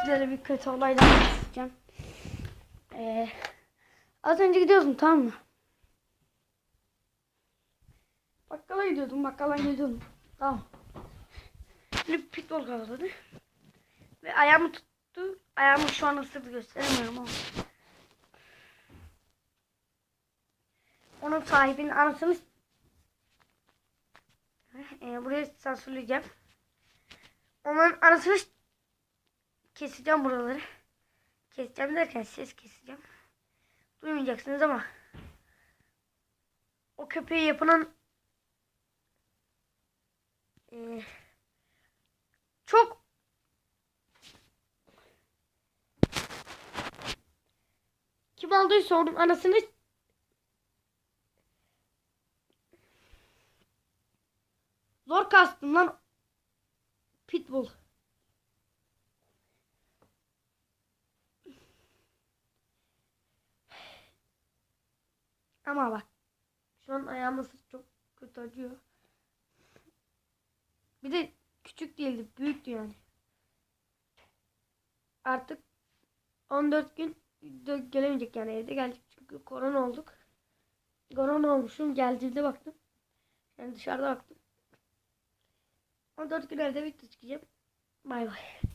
sizlere bir kötü olaydan bahsedeceğim. Ee, az önce gidiyordum tamam mı? Bakkala gidiyordum, bakkaldan geliyordum. Tamam. Şimdi pitbull kavladı. Ve ayağımı tuttu. Ayağımı şu an ısırdı gösteremiyorum ama. Onun sahibinin anasını ee, buraya sansürleyeceğim. Onun arasını keseceğim buraları. Keseceğim derken ses keseceğim. Duymayacaksınız ama o köpeği yapanın eee, çok kim aldıysa onun anasını zor kastım lan pitbull. Ama bak. Şu an ayağım çok kötü acıyor. Bir de küçük değildi. Büyüktü yani. Artık 14 gün gelemeyecek yani evde gelecek. Çünkü korona olduk. Korona olmuşum. Geldiğinde baktım. Yani dışarıda baktım. 14 gün evde bitti çıkacağım. Bay bay.